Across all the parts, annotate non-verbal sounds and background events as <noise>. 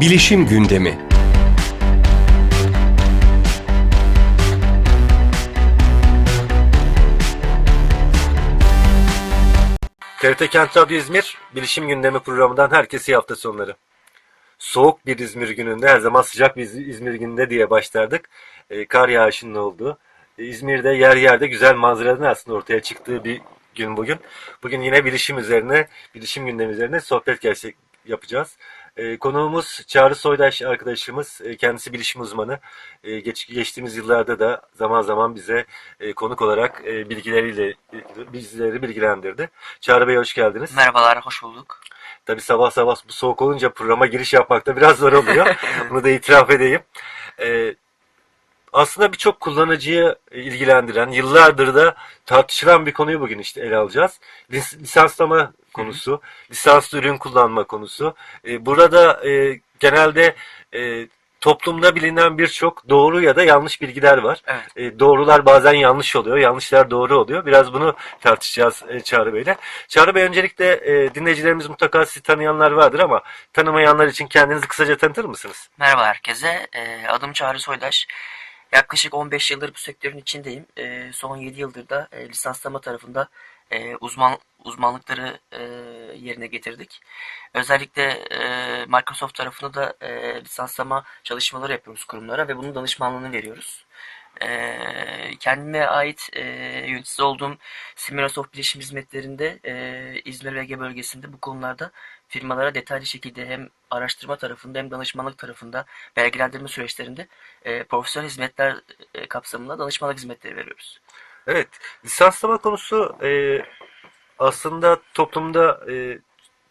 Bilişim Gündemi TRT Kent Radyo İzmir Bilişim Gündemi programından herkese hafta sonları. Soğuk bir İzmir gününde her zaman sıcak bir İz- İzmir gününde diye başlardık. Ee, kar yağışının olduğu. e, İzmir'de yer yerde güzel manzaraların aslında ortaya çıktığı bir gün bugün. Bugün yine bilişim üzerine, bilişim gündemi üzerine sohbet gerçek yapacağız. Ee, konuğumuz Çağrı Soydaş arkadaşımız. Ee, kendisi bilişim uzmanı. Ee, geç, geçtiğimiz yıllarda da zaman zaman bize e, konuk olarak e, bilgileriyle e, bizleri bilgilendirdi. Çağrı Bey hoş geldiniz. Merhabalar, hoş bulduk. Tabii sabah sabah bu soğuk olunca programa giriş yapmakta biraz zor oluyor. <laughs> Bunu da itiraf edeyim. Ee, aslında birçok kullanıcıyı ilgilendiren, yıllardır da tartışılan bir konuyu bugün işte ele alacağız. Lis- lisanslama konusu, lisanslı ürün kullanma konusu. Ee, burada e, genelde e, toplumda bilinen birçok doğru ya da yanlış bilgiler var. Evet. E, doğrular bazen yanlış oluyor, yanlışlar doğru oluyor. Biraz bunu tartışacağız e, Çağrı Bey'le. Çağrı Bey öncelikle e, dinleyicilerimiz mutlaka sizi tanıyanlar vardır ama tanımayanlar için kendinizi kısaca tanıtır mısınız? Merhaba herkese. Ee, adım Çağrı Soydaş. Yaklaşık 15 yıldır bu sektörün içindeyim. Ee, son 7 yıldır da e, lisanslama tarafında e, uzman uzmanlıkları e, yerine getirdik. Özellikle e, Microsoft tarafında da e, lisanslama çalışmaları yapıyoruz kurumlara ve bunun danışmanlığını veriyoruz. E, kendime ait e, yöneticisi olduğum Microsoft Bilişim Hizmetleri'nde e, İzmir ve Ege bölgesinde bu konularda firmalara detaylı şekilde hem araştırma tarafında hem danışmanlık tarafında belgelendirme süreçlerinde e, profesyonel hizmetler e, kapsamında danışmanlık hizmetleri veriyoruz. Evet, lisanslama konusu e, aslında toplumda e,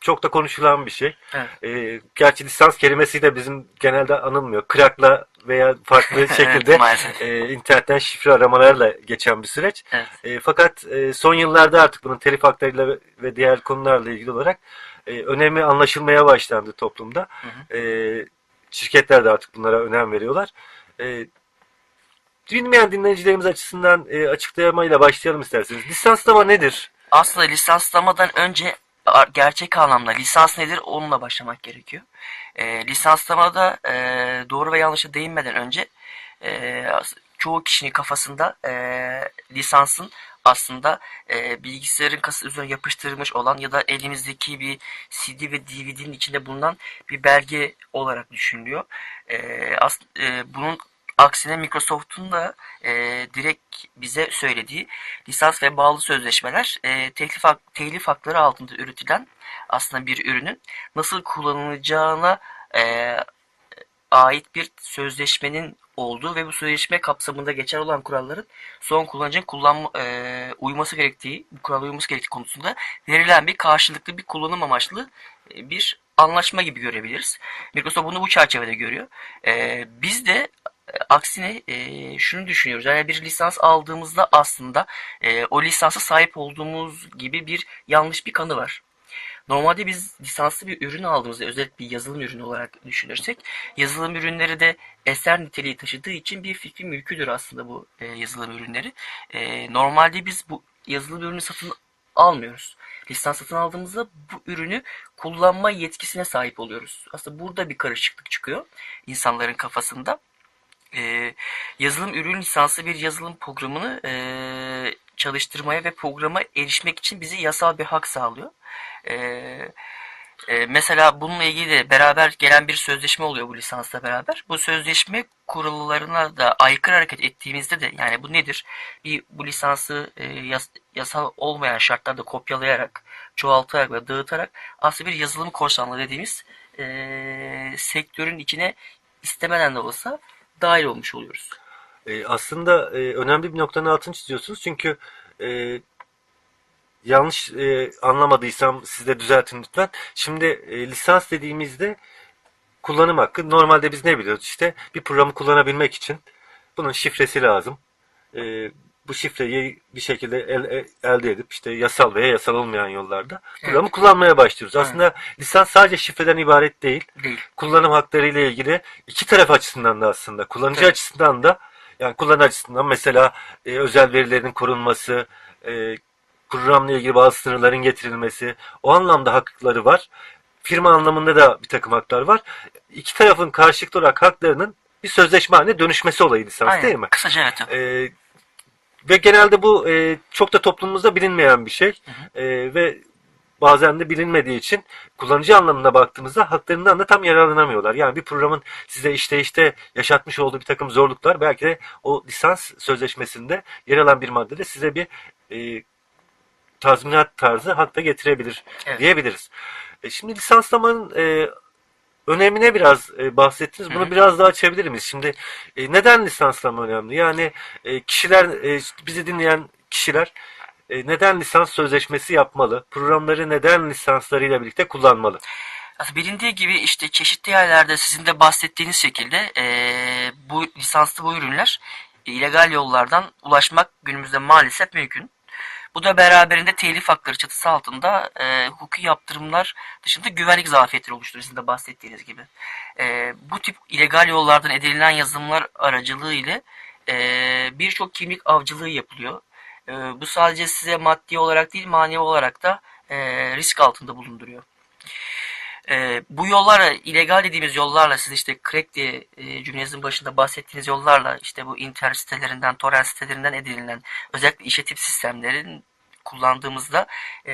çok da konuşulan bir şey. Evet. E, gerçi lisans kelimesi de bizim genelde anılmıyor. Krakla veya farklı <laughs> şekilde Evet, e, internetten şifre aramalarla geçen bir süreç. Evet. E, fakat e, son yıllarda artık bunun telif haklarıyla ve- diğer konularla ilgili olarak e, önemi anlaşılmaya başlandı toplumda. Hı E, şirketler de artık bunlara önem veriyorlar. E, bilmeyen dinleyicilerimiz açısından e, açıklamayla başlayalım isterseniz. Lisanslama nedir? Aslında lisanslamadan önce gerçek anlamda lisans nedir onunla başlamak gerekiyor. E, lisanslamada e, doğru ve yanlışa değinmeden önce e, çoğu kişinin kafasında e, lisansın aslında e, bilgisayarın kasa üzerine yapıştırılmış olan ya da elimizdeki bir CD ve DVD'nin içinde bulunan bir belge olarak düşünülüyor. E, as, e, bunun aksine Microsoft'un da e, direkt bize söylediği lisans ve bağlı sözleşmeler e, telif, hak- telif hakları altında üretilen aslında bir ürünün nasıl kullanılacağına e, ait bir sözleşmenin olduğu ve bu sözleşme kapsamında geçer olan kuralların son kullanıcının kullanma, e, uyması gerektiği, bu kurala uyması gerektiği konusunda verilen bir karşılıklı bir kullanım amaçlı e, bir anlaşma gibi görebiliriz. Microsoft bunu bu çerçevede görüyor. E, biz de aksine e, şunu düşünüyoruz. Yani bir lisans aldığımızda aslında e, o lisansa sahip olduğumuz gibi bir yanlış bir kanı var. Normalde biz lisanslı bir ürün aldığımızda özellikle bir yazılım ürünü olarak düşünürsek yazılım ürünleri de eser niteliği taşıdığı için bir fikri mülküdür aslında bu e, yazılım ürünleri. E, normalde biz bu yazılım ürünü satın almıyoruz. Lisans satın aldığımızda bu ürünü kullanma yetkisine sahip oluyoruz. Aslında burada bir karışıklık çıkıyor insanların kafasında. E, yazılım ürün lisanslı bir yazılım programını e, çalıştırmaya ve programa erişmek için bize yasal bir hak sağlıyor. E, e, mesela bununla ilgili de beraber gelen bir sözleşme oluyor bu lisansla beraber. Bu sözleşme kurallarına da aykırı hareket ettiğimizde de yani bu nedir? Bir bu lisansı e, yas- yasal olmayan şartlarda kopyalayarak, çoğaltarak ve dağıtarak aslında bir yazılım korsanlığı dediğimiz e, sektörün içine istemeden de olsa dahil olmuş oluyoruz. E, aslında e, önemli bir noktanın altını çiziyorsunuz. Çünkü e, yanlış e, anlamadıysam siz de düzeltin lütfen. Şimdi e, lisans dediğimizde kullanım hakkı. Normalde biz ne biliyoruz? İşte bir programı kullanabilmek için bunun şifresi lazım. E, bu şifreyi bir şekilde el- e- elde edip işte yasal veya yasal olmayan yollarda programı kullanmaya başlıyoruz. Aslında lisans sadece şifreden ibaret değil. Değil. kullanım hakları ile ilgili iki taraf açısından da aslında kullanıcı Evet. açısından da yani kullanıcı açısından mesela e, özel verilerin korunması, e, programla ilgili bazı sınırların getirilmesi o anlamda hakları var. firma anlamında da bir takım haklar var. İki tarafın karşılıklı olarak haklarının bir sözleşme haline dönüşmesi olayı lisans Aynen. değil mi? Kısaca evet. Ee, ve genelde bu e, çok da toplumumuzda bilinmeyen bir şey. Hı Ee, ve bazen de bilinmediği için kullanıcı anlamında baktığımızda haklarından da tam yararlanamıyorlar. Yani bir programın size işte işte yaşatmış olduğu bir takım zorluklar belki de o lisans sözleşmesinde yer alan bir maddede size bir e, tazminat tarzı hak da getirebilir Evet. diyebiliriz. E, şimdi lisanslamanın e, önemine biraz e, bahsettiniz. Bunu Hı biraz daha açabilir miyiz? Şimdi e, neden lisanslama önemli? Yani e, kişiler, e, bizi dinleyen kişiler e, neden lisans sözleşmesi yapmalı? Programları neden lisanslarıyla birlikte kullanmalı? Bilindiği gibi işte çeşitli yerlerde sizin de bahsettiğiniz şekilde eee, bu lisanslı bu ürünler illegal yollardan ulaşmak günümüzde maalesef mümkün. Bu da beraberinde telif hakları çatısı altında eee hukuki yaptırımlar dışında güvenlik zafiyetleri oluşturuyor sizin de bahsettiğiniz gibi. Eee, bu tip illegal yollardan edinilen yazılımlar aracılığı ile eee, birçok kimlik avcılığı yapılıyor. Eee, bu sadece size maddi olarak değil manevi olarak da eee, risk altında bulunduruyor. Ee, bu yollarla, illegal dediğimiz yollarla, siz işte crack diye e, cümlenizin başında bahsettiğiniz yollarla, işte bu internet sitelerinden, torrent sitelerinden edinilen, özellikle işletim sistemlerin kullandığımızda e,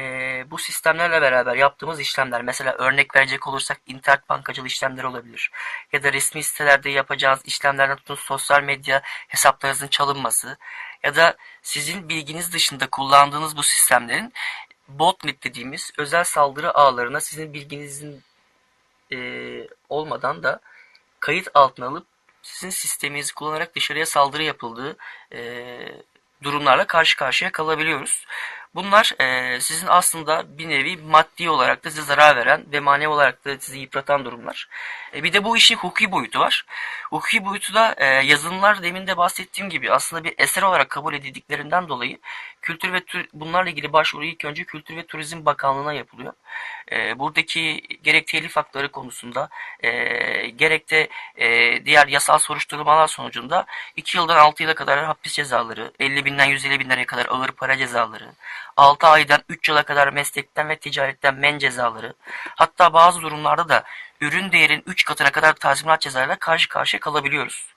bu sistemlerle beraber yaptığımız işlemler, mesela örnek verecek olursak internet bankacılığı işlemleri olabilir. Ya da resmi sitelerde yapacağınız işlemlerden tutun sosyal medya hesaplarınızın çalınması ya da sizin bilginiz dışında kullandığınız bu sistemlerin botnet dediğimiz özel saldırı ağlarına sizin bilginizin e, olmadan da kayıt altına alıp sizin sisteminizi kullanarak dışarıya saldırı yapıldığı e, durumlarla karşı karşıya kalabiliyoruz. Bunlar e, sizin aslında bir nevi maddi olarak da size zarar veren ve manevi olarak da sizi yıpratan durumlar. E, bir de bu işin hukuki boyutu var. Hukuki boyutu da e, yazılımlar demin de bahsettiğim gibi aslında bir eser olarak kabul edildiklerinden dolayı Kültür ve bunlarla ilgili başvuru ilk önce Kültür ve Turizm Bakanlığı'na yapılıyor. E, buradaki gerek telif hakları konusunda e, gerek de e, diğer yasal soruşturmalar sonucunda 2 yıldan 6 yıla kadar hapis cezaları, 50 binden 150 bin liraya kadar ağır para cezaları, 6 aydan 3 yıla kadar meslekten ve ticaretten men cezaları, hatta bazı durumlarda da ürün değerin 3 katına kadar tazminat cezalarıyla karşı karşıya kalabiliyoruz.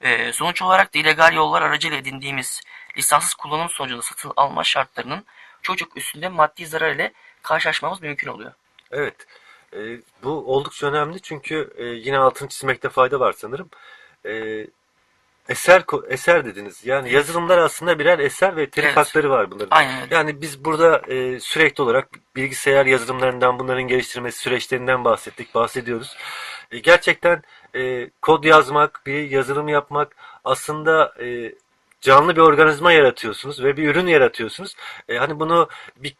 Ee, sonuç olarak da illegal yollar aracıyla edindiğimiz lisanssız kullanım sonucunda satın alma şartlarının çocuk üstünde maddi zarar ile karşılaşmamız mümkün oluyor. Evet. E, bu oldukça önemli çünkü e, yine altını çizmekte fayda var sanırım. E, eser eser dediniz. Yani yazılımlar aslında birer eser ve telif Evet. hakları var bunların. Aynen öyle. Yani biz burada e, sürekli olarak bilgisayar yazılımlarından bunların geliştirmesi süreçlerinden bahsettik, bahsediyoruz. E, gerçekten e, kod yazmak, bir yazılım yapmak aslında e, canlı bir organizma yaratıyorsunuz ve bir ürün yaratıyorsunuz. E, hani bunu bir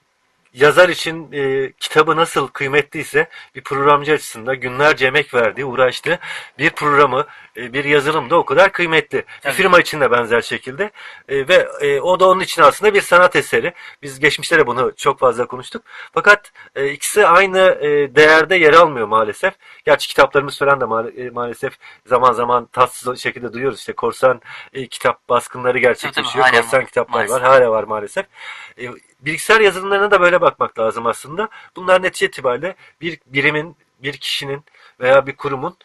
yazar için e, kitabı nasıl kıymetliyse bir programcı açısından günlerce emek verdiği, uğraştığı bir programı, e, bir yazılım da o kadar kıymetli. Bir Tabii. firma için de benzer şekilde E, ve e, o da onun için aslında bir sanat eseri. Biz geçmişte de bunu çok fazla konuştuk. Fakat e, ikisi aynı e, değerde yer almıyor maalesef. Gerçi kitaplarımız falan da maal- e, maalesef zaman zaman tatsız şekilde duyuyoruz. İşte korsan e, kitap baskınları gerçekleşiyor. hala korsan var, kitaplar maalesef. var. Hala var maalesef. E, bilgisayar yazılımlarına da böyle bakmak lazım aslında. Bunlar netice itibariyle bir birimin, bir kişinin veya bir kurumun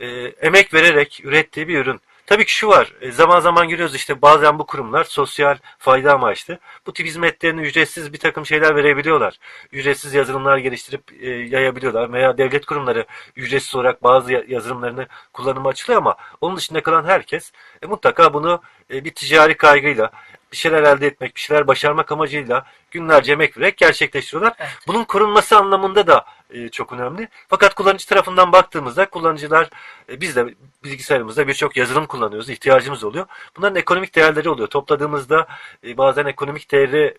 e, emek vererek ürettiği bir ürün. Tabii ki şu var, e, zaman zaman görüyoruz işte bazen bu kurumlar sosyal fayda amaçlı bu tip hizmetlerini ücretsiz bir takım şeyler verebiliyorlar. Ücretsiz yazılımlar geliştirip e, yayabiliyorlar veya devlet kurumları ücretsiz olarak bazı ya- yazılımlarını kullanıma açılıyor ama onun dışında kalan herkes e, mutlaka bunu e, bir ticari kaygıyla bir şeyler elde etmek, bir şeyler başarmak amacıyla günlerce emek vererek gerçekleştiriyorlar. Evet. Bunun korunması anlamında da e, çok önemli. Fakat kullanıcı tarafından baktığımızda kullanıcılar e, biz de bilgisayarımızda birçok yazılım kullanıyoruz, ihtiyacımız oluyor. Bunların ekonomik değerleri oluyor. Topladığımızda e, bazen ekonomik değeri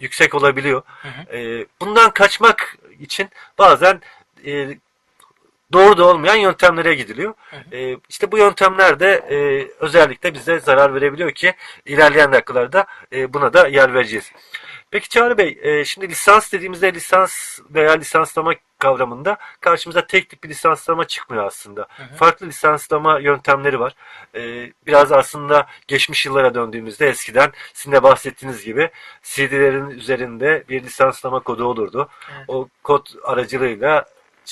yüksek olabiliyor. Hı hı. E, bundan kaçmak için bazen e, doğru da olmayan yöntemlere gidiliyor. E, işte bu yöntemler de e, özellikle bize zarar verebiliyor ki ilerleyen dakikalarda e, buna da yer vereceğiz. Peki Çağrı Bey, e, şimdi lisans dediğimizde lisans veya lisanslama kavramında karşımıza tek tip bir lisanslama çıkmıyor aslında. Hı hı. Farklı lisanslama yöntemleri var. E, biraz aslında geçmiş yıllara döndüğümüzde eskiden sizin de bahsettiğiniz gibi CD'lerin üzerinde bir lisanslama kodu olurdu. Evet. O kod aracılığıyla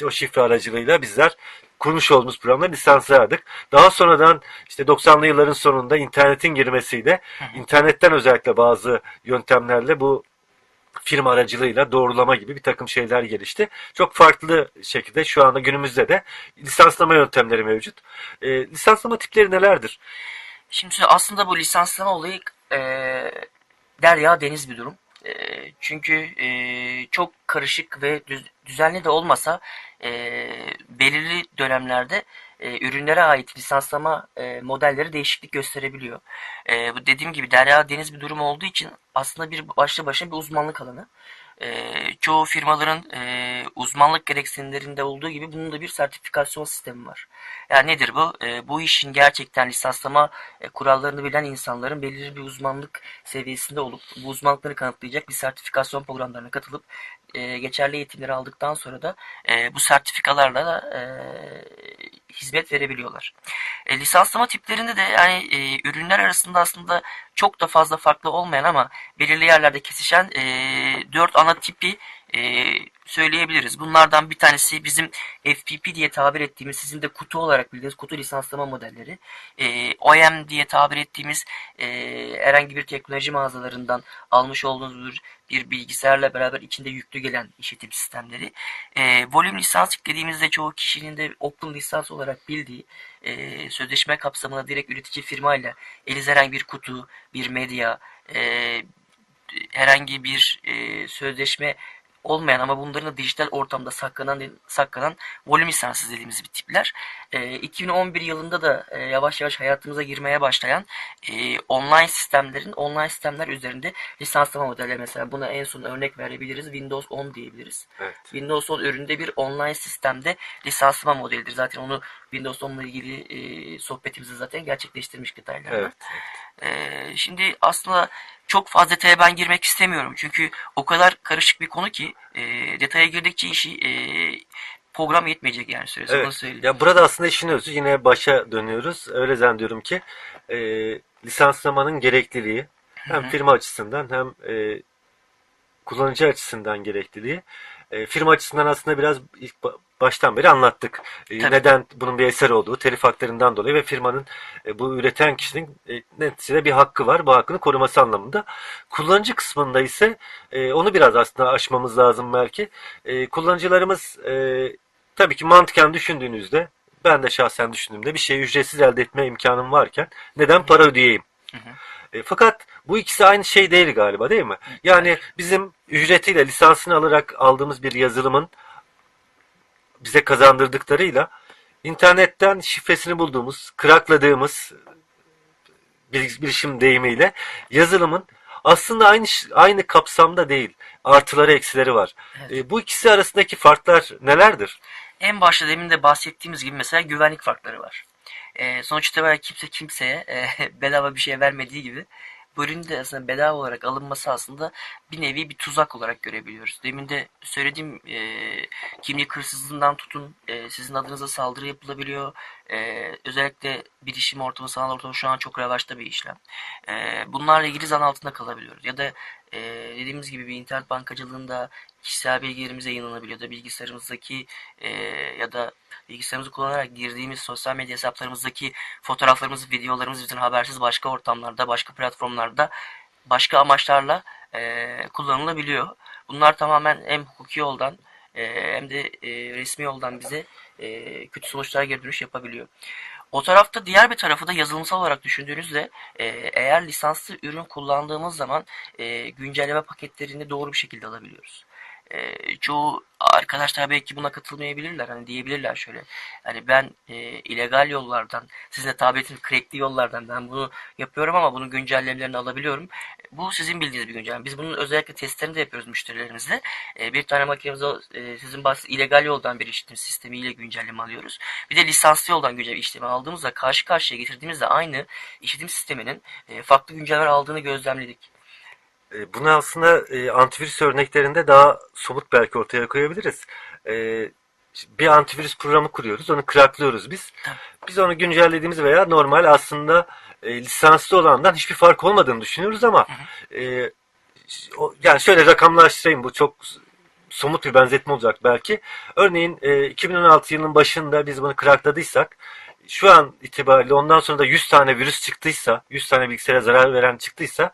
o şifre aracılığıyla bizler kurmuş olduğumuz programda lisanslardık. Daha sonradan işte 90'lı yılların sonunda internetin girmesiyle internetten özellikle bazı yöntemlerle bu firma aracılığıyla doğrulama gibi bir takım şeyler gelişti. Çok farklı şekilde şu anda günümüzde de lisanslama yöntemleri mevcut. E, lisanslama tipleri nelerdir? Şimdi aslında bu lisanslama olayı e, derya deniz bir durum. E, çünkü e, çok karışık ve düz- düzenli de olmasa e, belirli dönemlerde e, ürünlere ait lisanslama e, modelleri değişiklik gösterebiliyor. Bu dediğim gibi derya deniz bir durum olduğu için aslında bir başlı başına bir uzmanlık alanı. E, çoğu firmaların e, uzmanlık gereksinimlerinde olduğu gibi bunun da bir sertifikasyon sistemi var. Yani nedir bu? E, bu işin gerçekten lisanslama e, kurallarını bilen insanların belirli bir uzmanlık seviyesinde olup bu uzmanlıkları kanıtlayacak bir sertifikasyon programlarına katılıp e, geçerli eğitimleri aldıktan sonra da e, bu sertifikalarla da e, hizmet verebiliyorlar. E, lisanslama tiplerinde de yani e, ürünler arasında aslında çok da fazla farklı olmayan ama belirli yerlerde kesişen e, dört ana tipi e, söyleyebiliriz. Bunlardan bir tanesi bizim FPP diye tabir ettiğimiz sizin de kutu olarak bildiğiniz kutu lisanslama modelleri. E, OEM diye tabir ettiğimiz e, herhangi bir teknoloji mağazalarından almış olduğunuz bir, bilgisayarla beraber içinde yüklü gelen işletim sistemleri. E, volüm lisans dediğimizde çoğu kişinin de open lisans olarak bildiği e, sözleşme kapsamında direkt üretici firmayla elinizde herhangi bir kutu, bir medya, e, herhangi bir e, sözleşme olmayan ama bunların da dijital ortamda saklanan saklanan volüm lisanssız dediğimiz bir tipler. E, 2011 yılında da e, yavaş yavaş hayatımıza girmeye başlayan e, online sistemlerin online sistemler üzerinde lisanslama modelleri mesela buna en son örnek verebiliriz. Windows 10 diyebiliriz. Evet. Windows 10 üründe bir online sistemde lisanslama modelidir. Zaten onu Windows 10 ile ilgili e, sohbetimizi zaten gerçekleştirmiş detaylarla. Evet. Ee, şimdi aslında çok fazla detaya ben girmek istemiyorum. Çünkü o kadar karışık bir konu ki e, detaya girdikçe işi e, program yetmeyecek yani süresi. Onu Evet. söyleyeyim. Ya burada aslında işin özü yine başa dönüyoruz. Öyle zannediyorum ki e, lisanslamanın gerekliliği hem firma açısından hem e, kullanıcı açısından gerekliliği. E, firma açısından aslında biraz ilk ba- baştan beri anlattık. E, Tabii. neden bunun bir eser olduğu, telif haklarından dolayı ve firmanın e, bu üreten kişinin e, neticede bir hakkı var. Bu hakkını koruması anlamında. Kullanıcı kısmında ise e, onu biraz aslında aşmamız lazım belki. E, kullanıcılarımız e, tabii ki mantıken düşündüğünüzde ben de şahsen düşündüğümde bir şeyi ücretsiz elde etme imkanım varken neden para ödeyeyim? E, fakat bu ikisi aynı şey değil galiba değil mi? Yani bizim ücretiyle lisansını alarak aldığımız bir yazılımın bize kazandırdıklarıyla internetten şifresini bulduğumuz, krakladığımız bil- bilişim deyimiyle yazılımın aslında aynı aynı kapsamda değil. Artıları eksileri var. Evet. E, bu ikisi arasındaki farklar nelerdir? En başta demin de bahsettiğimiz gibi mesela güvenlik farkları var. Ee, sonuçta böyle kimse kimseye e, <laughs> bedava bir şey vermediği gibi bu ürünün de aslında bedava olarak alınması aslında bir nevi bir tuzak olarak görebiliyoruz. Demin de söylediğim e, kimlik hırsızlığından tutun e, sizin adınıza saldırı yapılabiliyor. E, özellikle bilişim ortamı, sanal ortamı şu an çok revaçta bir işlem. E, bunlarla ilgili zan altında kalabiliyoruz. Ya da e, dediğimiz gibi bir internet bankacılığında kişisel bilgilerimiz yayınlanabiliyor da bilgisayarımızdaki e, ya da bilgisayarımızı kullanarak girdiğimiz sosyal medya hesaplarımızdaki fotoğraflarımız, videolarımız bizim habersiz başka ortamlarda, başka platformlarda başka amaçlarla e, kullanılabiliyor. Bunlar tamamen hem hukuki yoldan e, hem de e, resmi yoldan bize e, kötü sonuçlara geri dönüş yapabiliyor. O tarafta diğer bir tarafı da yazılımsal olarak düşündüğünüzde eğer lisanslı ürün kullandığımız zaman e, güncelleme paketlerini doğru bir şekilde alabiliyoruz. E, çoğu arkadaşlar belki buna katılmayabilirler. Hani diyebilirler şöyle. Hani ben e, illegal yollardan, sizin de tabir ettiğiniz crackli yollardan ben bunu yapıyorum ama bunun güncellemelerini alabiliyorum. Bu sizin bildiğiniz bir güncelleme. Biz bunun özellikle testlerini de yapıyoruz müşterilerimizle. E, bir tane makinemize e, sizin bahsettiğiniz illegal yoldan bir işletim sistemiyle güncelleme alıyoruz. Bir de lisanslı yoldan güncelleme işlemi aldığımızda karşı karşıya getirdiğimizde aynı işletim sisteminin e, farklı güncellemeler aldığını gözlemledik. E, Bunu aslında e, antivirüs örneklerinde daha somut belki ortaya koyabiliriz. E, bir antivirüs programı kuruyoruz, onu craklıyoruz biz. Biz onu güncellediğimiz veya normal aslında e, lisanslı olandan hiçbir fark olmadığını düşünüyoruz ama e, o- yani şöyle rakamlaştırayım bu çok somut bir benzetme olacak belki. Örneğin e, 2016 yılının başında biz bunu crackladıysak şu an itibariyle ondan sonra da 100 tane virüs çıktıysa, 100 tane bilgisayara zarar veren çıktıysa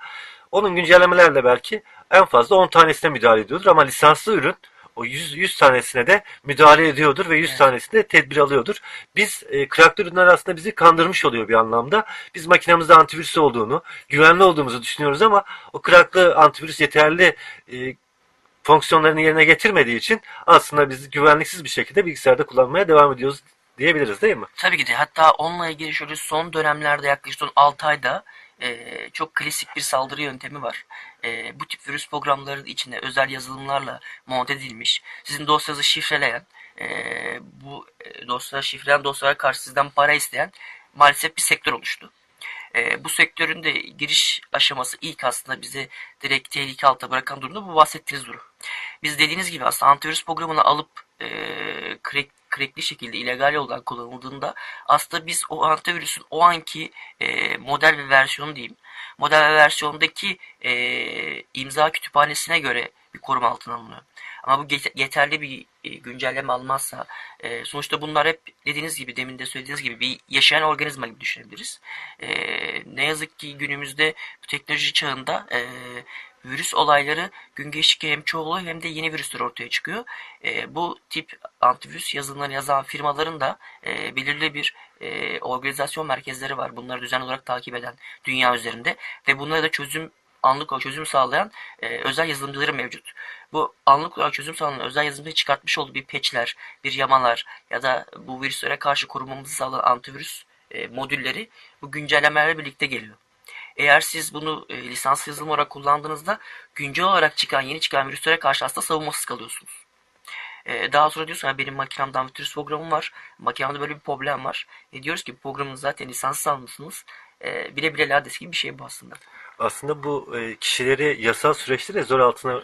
onun güncellemelerle belki en fazla 10 tanesine müdahale ediyordur ama lisanslı ürün o 100, 100 tanesine de müdahale ediyordur ve 100 Evet. tanesine de tedbir alıyordur. Biz e, cracklı ürünler aslında bizi kandırmış oluyor bir anlamda. Biz makinemizde antivirüs olduğunu, güvenli olduğumuzu düşünüyoruz ama o cracklı antivirüs yeterli e, fonksiyonlarını yerine getirmediği için aslında biz güvenliksiz bir şekilde bilgisayarda kullanmaya devam ediyoruz diyebiliriz değil mi? Tabii ki de hatta onunla ilgili şöyle son dönemlerde yaklaşık son 6 ayda e, çok klasik bir saldırı yöntemi var. E, bu tip virüs programlarının içine özel yazılımlarla monte edilmiş, sizin dosyanızı şifreleyen, e, bu e, dosya şifreleyen dosyalara karşı sizden para isteyen maalesef bir sektör oluştu. E, bu sektörün de giriş aşaması ilk aslında bizi direkt tehlike altına bırakan durumda bu bahsettiğiniz durum. Biz dediğiniz gibi aslında antivirüs programını alıp e, crack, şekilde illegal yoldan kullanıldığında aslında biz o antivirüsün o anki e, model ve versiyonu diyeyim. Model ve versiyondaki e, imza kütüphanesine göre bir koruma altına alınıyor. Ama bu yeterli bir e, güncelleme almazsa e, sonuçta bunlar hep dediğiniz gibi demin de söylediğiniz gibi bir yaşayan organizma gibi düşünebiliriz. E, ne yazık ki günümüzde bu teknoloji çağında virüs olayları gün geçtikçe hem çoğalıyor hem de yeni virüsler ortaya çıkıyor. E, bu tip antivirüs yazılımları yazan firmaların da e, belirli bir e, organizasyon merkezleri var. Bunları düzenli olarak takip eden dünya üzerinde ve bunlara da çözüm anlık olarak çözüm sağlayan e, özel yazılımcıları mevcut. Bu anlık olarak çözüm sağlayan özel yazılımcı çıkartmış olduğu bir patchler, bir yamalar ya da bu virüslere karşı korumamızı sağlayan antivirüs e, modülleri bu güncellemelerle birlikte geliyor. Eğer siz bunu e, lisanslı yazılım olarak kullandığınızda güncel olarak çıkan yeni çıkan virüslere karşı aslında savunmasız kalıyorsunuz. E, daha sonra diyorsun ya benim makinemde antivirüs programım var. Makinemde böyle bir problem var. E, diyoruz ki bu programı zaten lisanssız almışsınız. E, bile bile lades gibi bir şey bu aslında. Aslında bu e, kişileri yasal süreçte de zor altına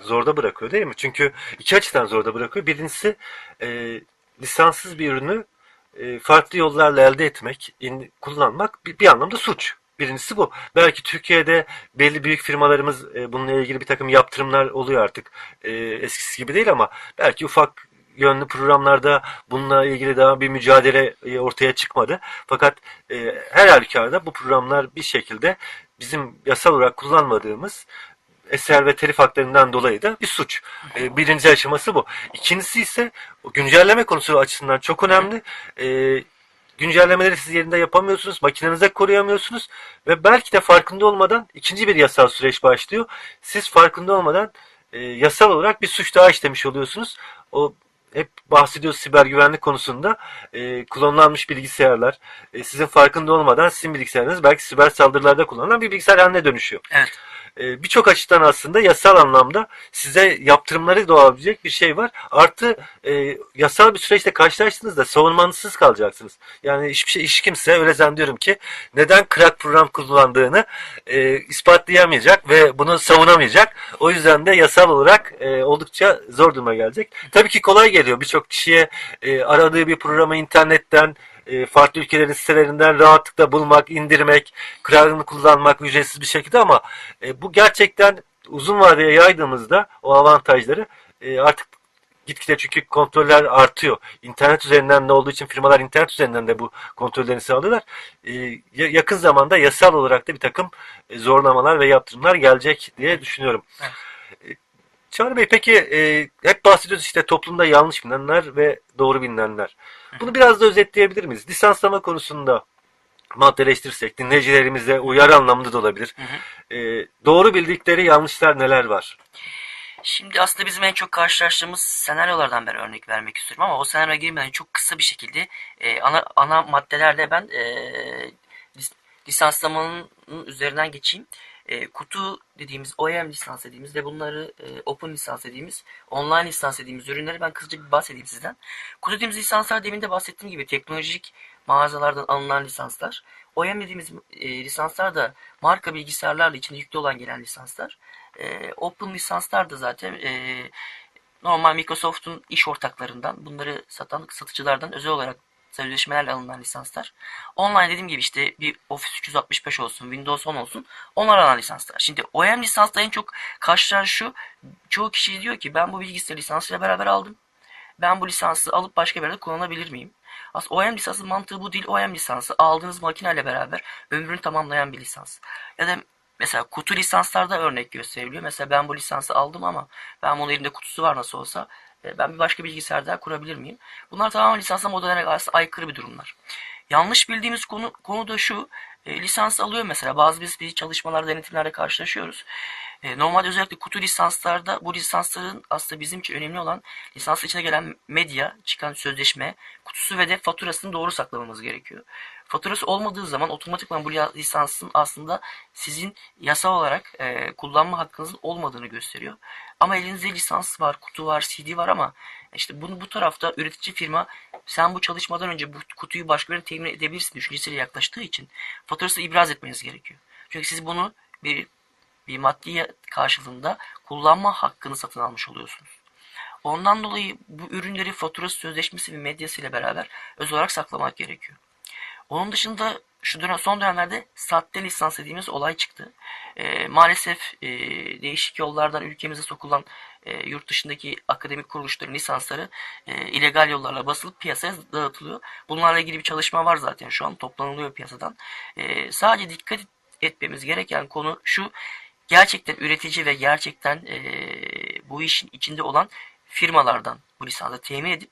zorda bırakıyor değil mi? Çünkü iki açıdan zorda bırakıyor. Birincisi e, lisanssız bir ürünü e, farklı yollarla elde etmek, kullanmak bir, bir anlamda suç. Birincisi bu. Belki Türkiye'de belli büyük firmalarımız e, bununla ilgili bir takım yaptırımlar oluyor artık. E, eskisi gibi değil ama belki ufak yönlü programlarda bununla ilgili daha bir mücadele e, ortaya çıkmadı. Fakat e, her halükarda bu programlar bir şekilde bizim yasal olarak kullanmadığımız eser ve telif haklarından dolayı da bir suç. E, birinci aşaması bu. İkincisi ise güncelleme konusu açısından çok önemli. E, güncellemeleri siz yerinde yapamıyorsunuz, makinenize koruyamıyorsunuz ve belki de farkında olmadan ikinci bir yasal süreç başlıyor. Siz farkında olmadan e, yasal olarak bir suç daha işlemiş oluyorsunuz. O hep bahsediyoruz siber güvenlik konusunda e, kullanılmış bilgisayarlar e, sizin farkında olmadan sizin bilgisayarınız belki siber saldırılarda kullanılan bir bilgisayar haline dönüşüyor. Evet. E, birçok açıdan aslında yasal anlamda size yaptırımları doğabilecek bir şey var. Artı e, yasal bir süreçte karşılaştığınızda savunmanızsız kalacaksınız. Yani hiçbir şey hiç kimse öyle zannediyorum ki neden crack program kullandığını e, ispatlayamayacak ve bunu savunamayacak. O yüzden de yasal olarak e, oldukça zor duruma gelecek. Tabii ki kolay geliyor birçok kişiye e, aradığı bir programı internetten e, farklı ülkelerin sitelerinden rahatlıkla bulmak, indirmek, kralını kullanmak ücretsiz bir şekilde ama e, bu gerçekten uzun vadeye yaydığımızda o avantajları e, artık gitgide çünkü kontroller artıyor. İnternet üzerinden de olduğu için firmalar internet üzerinden de bu kontrollerini sağlıyorlar. Ya- yakın zamanda yasal olarak da bir takım zorlamalar ve yaptırımlar gelecek diye düşünüyorum. Evet. Çağrı Bey peki e, hep bahsediyoruz işte toplumda yanlış bilinenler ve doğru bilinenler. Bunu biraz da özetleyebilir miyiz? Lisanslama konusunda maddeleştirsek dinleyicilerimize uyarı anlamında da olabilir. Hı hı. E, doğru bildikleri yanlışlar neler var? Şimdi aslında bizim en çok karşılaştığımız senaryolardan ben örnek vermek istiyorum ama o senaryoya girmeden çok kısa bir şekilde e, ana ana maddelerde ben e, lis- lisanslamanın üzerinden geçeyim. E, kutu dediğimiz OEM lisans dediğimiz ve bunları e, open lisans dediğimiz online lisans dediğimiz ürünleri ben kısaca bir bahsedeyim sizden. Kutu dediğimiz lisanslar demin de bahsettiğim gibi teknolojik mağazalardan alınan lisanslar. OEM dediğimiz e, lisanslar da marka bilgisayarlarla içinde yüklü olan gelen lisanslar. E, open lisanslar da zaten e, normal Microsoft'un iş ortaklarından bunları satan satıcılardan özel olarak sözleşmelerle alınan lisanslar. Online dediğim gibi işte bir Office 365 olsun, Windows 10 olsun onlar alınan lisanslar. Şimdi OEM lisansla en çok karşılaşan şu çoğu kişi diyor ki ben bu bilgisayarı lisansıyla beraber aldım. Ben bu lisansı alıp başka bir yerde kullanabilir miyim? Aslında OEM lisansı mantığı bu değil. OEM lisansı aldığınız makineyle beraber ömrünü tamamlayan bir lisans. Ya da mesela kutu lisanslarda örnek gösteriliyor. Mesela ben bu lisansı aldım ama ben bunun elimde kutusu var nasıl olsa ben bir başka bilgisayarda kurabilir miyim? Bunlar tamamen lisansla modeline karşı aykırı bir durumlar. Yanlış bildiğimiz konu, konu da şu. E, lisans alıyor mesela. Bazı biz bir çalışmalarda, denetimlerde karşılaşıyoruz. E, normalde özellikle kutu lisanslarda bu lisansların aslında bizim için önemli olan lisans içine gelen medya, çıkan sözleşme, kutusu ve de faturasını doğru saklamamız gerekiyor. Faturası olmadığı zaman otomatikman bu lisansın aslında sizin yasal olarak e, kullanma hakkınızın olmadığını gösteriyor. Ama elinizde lisans var, kutu var, CD var ama işte bunu bu tarafta üretici firma sen bu çalışmadan önce bu kutuyu başka birine temin edebilirsin düşüncesiyle yaklaştığı için faturasını ibraz etmeniz gerekiyor. Çünkü siz bunu bir bir maddi karşılığında kullanma hakkını satın almış oluyorsunuz. Ondan dolayı bu ürünleri faturası sözleşmesi ve medyasıyla beraber özel olarak saklamak gerekiyor. Onun dışında şu dönem, son dönemlerde sahte lisans dediğimiz olay çıktı. E, maalesef e, değişik yollardan ülkemize sokulan e, yurt dışındaki akademik kuruluşların lisansları e, illegal yollarla basılıp piyasaya dağıtılıyor. Bunlarla ilgili bir çalışma var zaten şu an toplanılıyor piyasadan. E, sadece dikkat etmemiz gereken konu şu gerçekten üretici ve gerçekten e, bu işin içinde olan firmalardan bu lisansı temin edip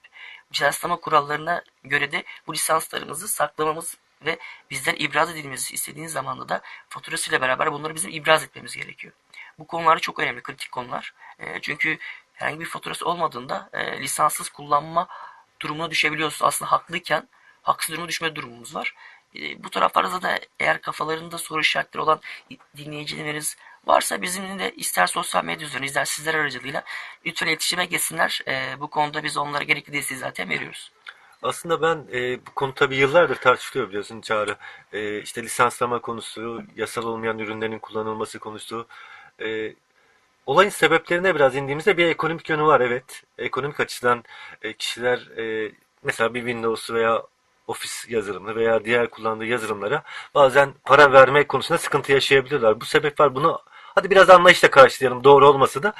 lisanslama kurallarına göre de bu lisanslarımızı saklamamız ve bizden ibraz edilmesi istediğiniz zamanda da faturasıyla beraber bunları bizim ibraz etmemiz gerekiyor. Bu konular çok önemli, kritik konular. E, çünkü herhangi bir faturası olmadığında e, lisanssız kullanma durumuna düşebiliyorsunuz. Aslında haklıyken haksız duruma düşme durumumuz var. E, bu taraflarda da eğer kafalarında soru işaretleri olan dinleyicilerimiz varsa bizimle ister sosyal medya üzerinden ister sizler aracılığıyla lütfen iletişime geçsinler. E, bu konuda biz onlara gerekli desteği zaten veriyoruz. Aslında ben e, bu konu tabii yıllardır tartışılıyor biliyorsun Çağrı. E, işte lisanslama konusu, yasal olmayan ürünlerin kullanılması konusu. E, olayın sebeplerine biraz indiğimizde bir ekonomik yönü var evet. Ekonomik açıdan e, kişiler e, mesela bir Windows veya Office yazılımı veya diğer kullandığı yazılımlara bazen para verme konusunda sıkıntı yaşayabiliyorlar. Bu sebep var. Bunu hadi biraz anlayışla karşılayalım doğru olmasa da.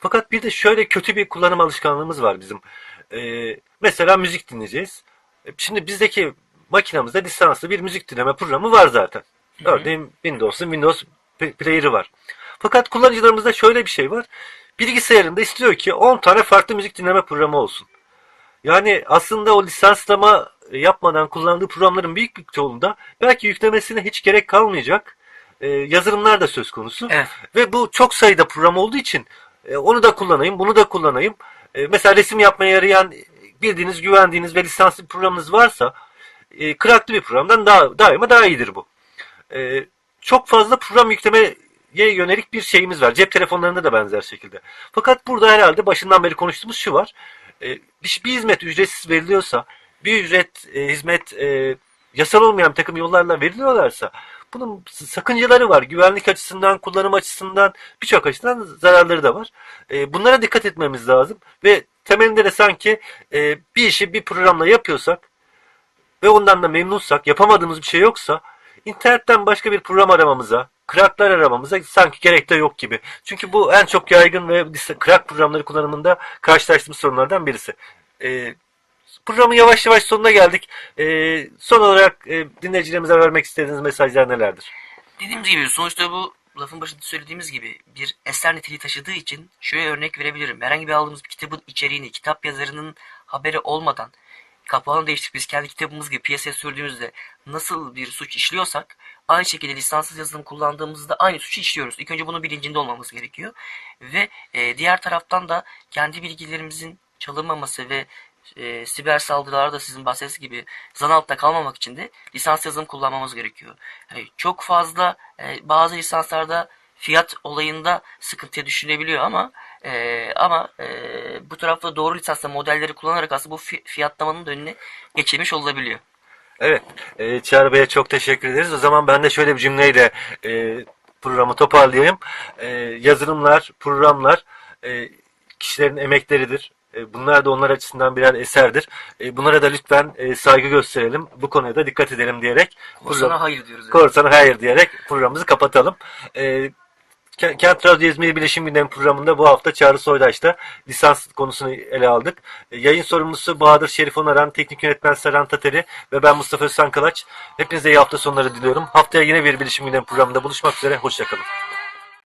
Fakat bir de şöyle kötü bir kullanım alışkanlığımız var bizim. E, mesela müzik dinleyeceğiz. E, Şimdi bizdeki makinamızda lisanslı bir müzik dinleme programı var zaten. Örneğin Windows'un Windows Player'ı var. Fakat kullanıcılarımızda şöyle bir şey var. Bilgisayarında istiyor ki 10 tane farklı müzik dinleme programı olsun. Yani aslında o lisanslama yapmadan kullandığı programların büyük bir çoğunda belki yüklemesine hiç gerek kalmayacak e, yazılımlar da söz konusu. Evet. Ve bu çok sayıda program olduğu için e, onu da kullanayım, bunu da kullanayım. E, mesela resim yapmaya yarayan bildiğiniz, güvendiğiniz ve lisanslı bir programınız varsa e, kıraklı bir programdan daha, daima daha iyidir bu. E, çok fazla program yüklemeye yönelik bir şeyimiz var. Cep telefonlarında da benzer şekilde. Fakat burada herhalde başından beri konuştuğumuz şu var. E, bir, bir hizmet ücretsiz veriliyorsa, bir ücret, e, hizmet e, yasal olmayan takım yollarla veriliyorlarsa bunun sakıncaları var. Güvenlik açısından, kullanım açısından, birçok açıdan zararları da var. E, bunlara dikkat etmemiz lazım ve temelinde de sanki e, bir işi bir programla yapıyorsak ve ondan da memnunsak, yapamadığımız bir şey yoksa internetten başka bir program aramamıza, cracklar aramamıza sanki gerek de yok gibi. Çünkü bu en çok yaygın ve crack programları kullanımında karşılaştığımız sorunlardan birisi. E, programın yavaş yavaş sonuna geldik. E, son olarak e, dinleyicilerimize vermek istediğiniz mesajlar nelerdir? Dediğimiz gibi sonuçta bu lafın başında söylediğimiz gibi bir eser niteliği taşıdığı için şöyle örnek verebilirim. Herhangi bir aldığımız bir kitabın içeriğini kitap yazarının haberi olmadan kapağını değiştirip biz kendi kitabımız gibi piyasaya sürdüğümüzde nasıl bir suç işliyorsak aynı şekilde lisanssız yazılım kullandığımızda aynı suçu işliyoruz. İlk önce bunun bilincinde olmamız gerekiyor. Ve e, diğer taraftan da kendi bilgilerimizin çalınmaması ve e, siber saldırılarda sizin bahsettiğiniz gibi zan altında kalmamak için de lisans yazılım kullanmamız gerekiyor. Yani çok fazla e, bazı lisanslarda fiyat olayında sıkıntıya düşünebiliyor ama e, ama e, bu tarafta doğru lisansla modelleri kullanarak aslında bu fi- fiyatlamanın da önüne geçilmiş olabiliyor. Evet, e, Çağrı Bey'e çok teşekkür ederiz. O zaman ben de şöyle bir cümleyle e, programı toparlayayım. E, yazılımlar, programlar e, kişilerin emekleridir. E, bunlar da onlar açısından birer eserdir. E, bunlara da lütfen e, saygı gösterelim. Bu konuya da dikkat edelim diyerek Korsan'a hayır diyoruz. yani. Korsan'a hayır diyerek programımızı kapatalım. Ke- Kent Radyo İzmir Bilişim Gündemi programında bu hafta Çağrı Soydaş'ta lisans konusunu ele aldık. Yayın sorumlusu Bahadır Şerif Onaran, teknik yönetmen Serhan Tateri ve ben Mustafa Özsan Kalaç. Hepinize iyi hafta sonları diliyorum. Haftaya yine bir Bilişim Gündemi programında buluşmak üzere. Hoşçakalın.